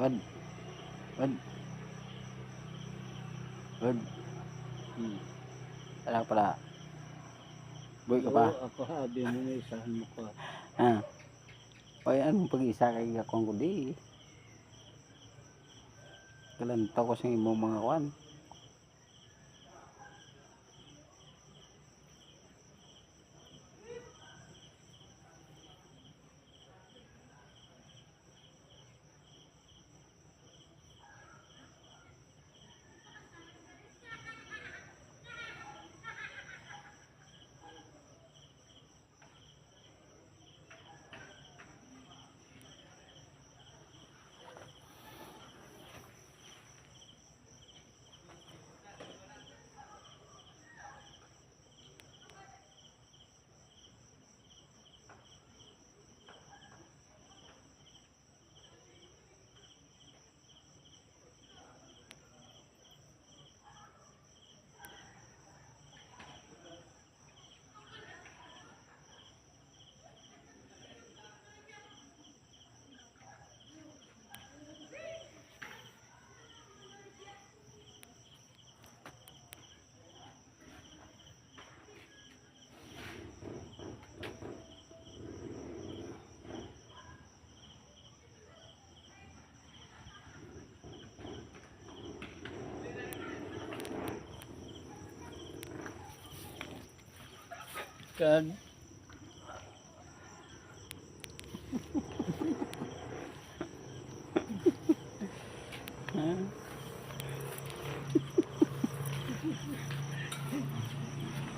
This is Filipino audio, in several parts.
Wad. Wad. Wad. Hmm. Alam pala. Boy ka pa. Oo, ako habi mo may isahan mo ko. Ha. Ay, anong pag-isa kay akong ko di. Kalantaw ko sa imong mga kwan. Kan.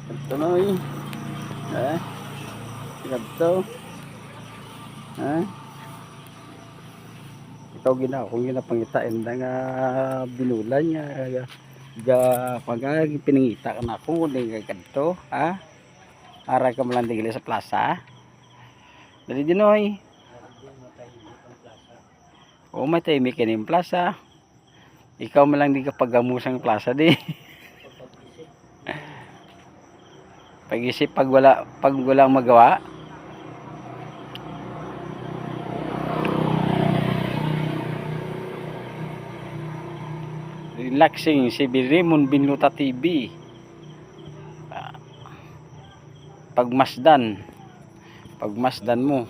Ito na eh. Ha? Ganito. Ha? Ikaw gina, kung ginapangitain na nga binulan nga ga pag pinangita ka na ako di ka ganito, ha? Aray ka malang digili sa plaza. Dali din oy. O may tayo may kinim plaza. Ikaw malang di ka pagamusang plaza di. Pag-isip pag wala pag walang magawa. Relaxing si Raymond Binluta TV. Pagmasdan. Pagmasdan mo.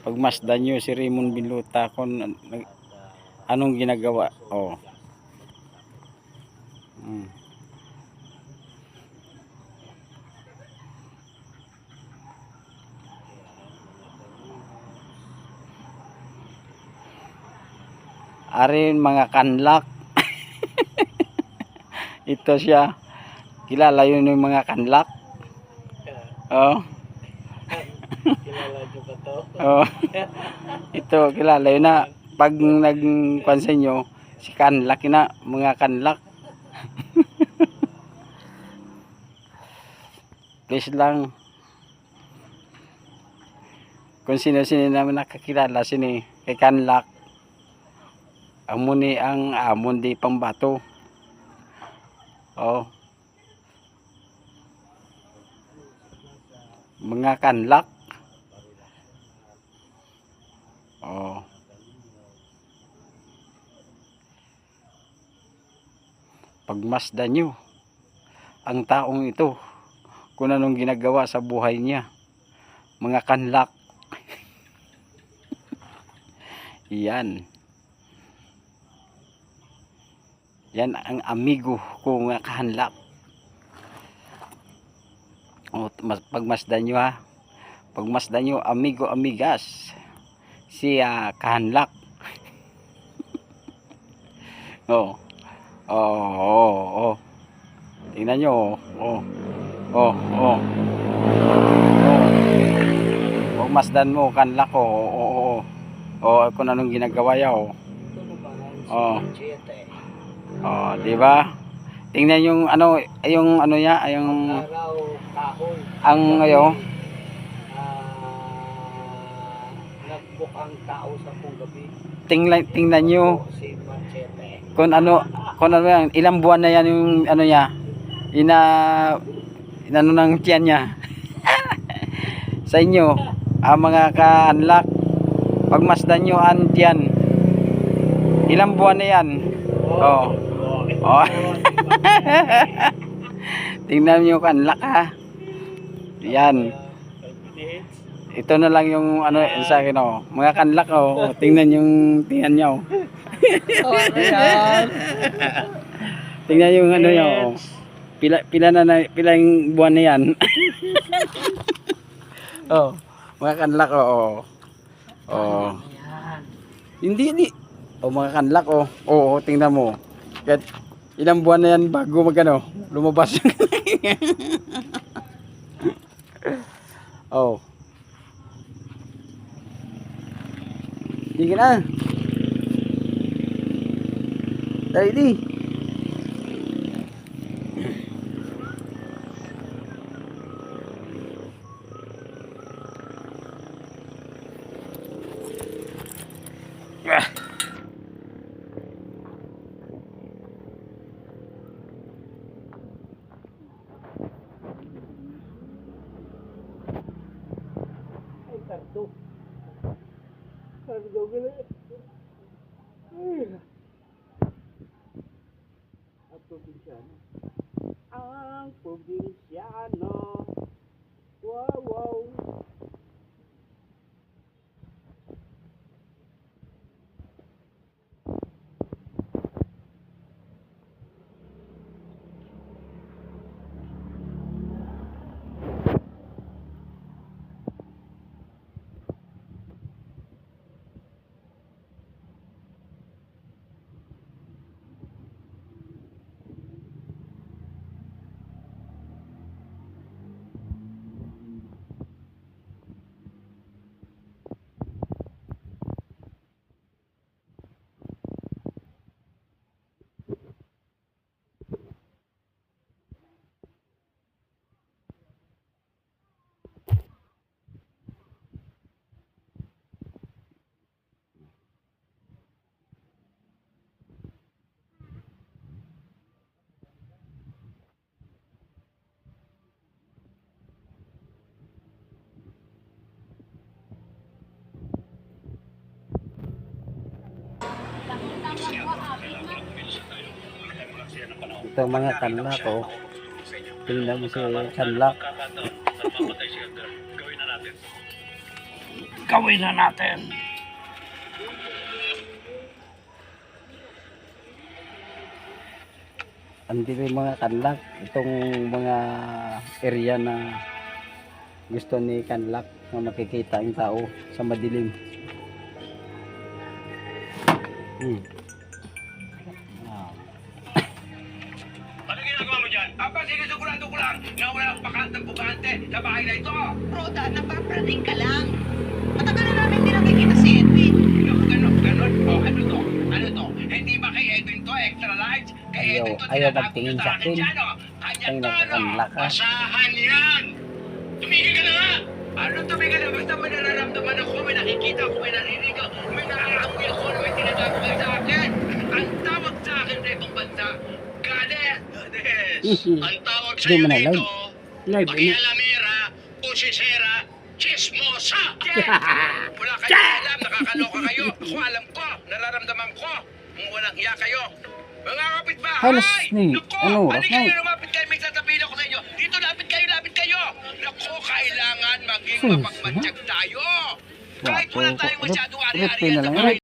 Pagmasdan nyo si Raymond Binluta kung anong ginagawa. Oh. Mm. Arin mga kanlak. Ito siya. Kilala yun yung mga kanlak. Oh. Kilala nyo ka to. Oh. Ito kilala yun na pag nagkuhan sa inyo si kanlak na mga kanlak. Please lang kung sino-sino naman nakakilala sini kay kanlak amo ni ang amon di pambato. Oh. Mga kanlak. Oh. Pagmasdan nyo ang taong ito kung anong ginagawa sa buhay niya. Mga kanlak. Yan. Yan ang amigo ko nga kahanlak. Pagmasdan nyo ha. Pagmasdan nyo, amigo, amigas. Si ah, kahanlak. oh. Oh, oh, oh. Tingnan nyo, oh. Oh, oh. Oh. Pagmasdan mo, kanlak, oh. Oh, oh, oh. Oh, kung anong ginagawa yaw. Oh. Oh, di ba? Tingnan yung ano, yung ano niya, yung Kahon. ang ayo, Ah, nagbuk ang tao sa pong gabi. tingnan tingnan niyo Si Machete. kung ano, kung ano yan, ilang buwan na yan yung ano niya. Ina inano ng tiyan niya. Sa inyo, ang mga ka-unlock, pagmasdan nyo ang tiyan. Ilang buwan na yan? Oo. Oh. Tingnan niyo kanlak ha. Yan. Ito na lang yung ano sa akin oh. Mga kanlak oh. Tingnan yung tingnan niyo. Oh? Tingnan yung ano niyo oh. Pila pila na, na pila yung buwan na yan. oh. Mga kanlak oh. Oh. oh. Hindi, hindi. O mga kanlak, oh. Oo, tingnan mo. Kahit ilang buwan na yan bago magano, lumabas. Oh. Sige na. Dali di. Ay, kardo. Kardo gila. Ito mga kanlak, oh. Tingnan mo si kanlak. Gawin na natin. Andito yung mga kanlak. Itong mga area na gusto ni kanlak na makikita ang tao sa madilim. Hmm. Aba, sinusigurado ko lang na walang bakantang-bukante sa bahay na ito. Roda, napapraning ka lang. Matagal na namin hindi nakikita si Edwin. Ganon, ganon, ganon. O, ano to? Ano to? Hindi ba kay Edwin to, extra large? Kay Ayaw- Edwin to, ayaw tinatago magtingin sa sa akin akin. dyan, o. Kanya Ay, to, no? nakakanlak ka. Basahan yan! Tumigil ka na nga! Ano tumigil na? Basta may nararamdaman ako, may nakikita ako, may narinig ako, may nakakamoy ako, na may tinatago kayo sa akin. Ang tawag sa akin na itong bansa, Goddess! Goddess! Ang tawag sa iyo dito, live. Ano? Pakialamera, pusisera, chismosa! Wala kayo alam, nakakaloka kayo. Ako alam ko, nararamdaman ko. Kung walang iya kayo. Mga kapitbahay! Halos ni- Naku, ano na? kayo, lumapit kayo, may sasabihin ako sa inyo. Dito, lapit kayo, lapit kayo. Naku, kailangan maging mapagmatsyag tayo. Kahit wala tayong masyadong ari-arian sa bahay